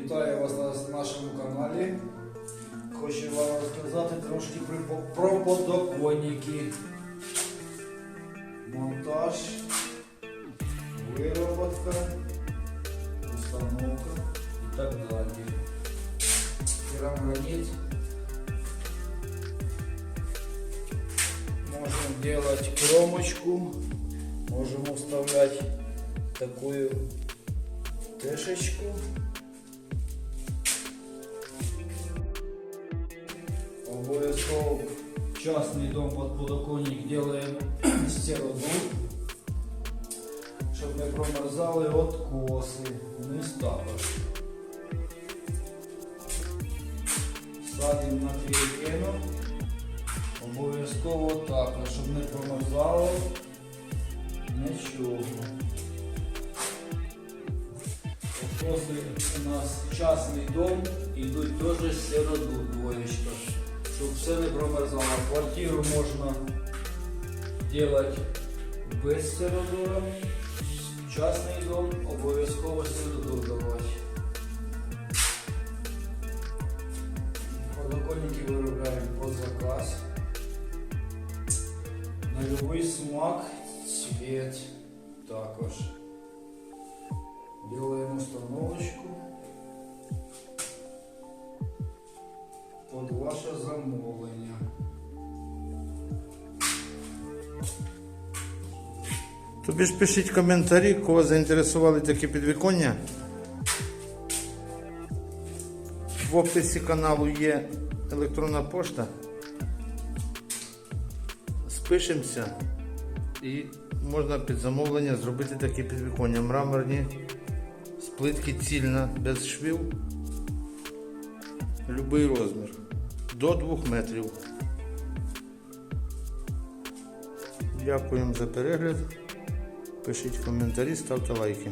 Вітаю вас на нашому каналі. Хочу вам розказати трошки про, про подоконники. Монтаж, вироботка, установка і так далі. Керамогранит. Можем делать кромочку, можем вставлять такую тешечку. Обов'язково частный дом под подоконник делаем стероду, щоб не промерзали откоси. Вниз також. Садимо на трієкину. Обов'язково також, щоб не промерзало нічого. Откоси у нас частний дом, йдуть теж сироду двоєчка, щоб все не промерзало. Квартиру можна делать без сиродора. Частний дом обов'язково сироду давати. Подоконники виробляємо под заказ. На любий смак, цвет також. Под ваше замовлення. Тобі ж пишіть коментарі, кого заінтересували такі підвіконня. В описі каналу є електронна пошта. Спишемося і можна під замовлення зробити такі підвіконня. Мраморні, з плитки цільна, без швів. Любий розмір. До 2 метрів. Дякуємо за перегляд. Пишіть коментарі, ставте лайки.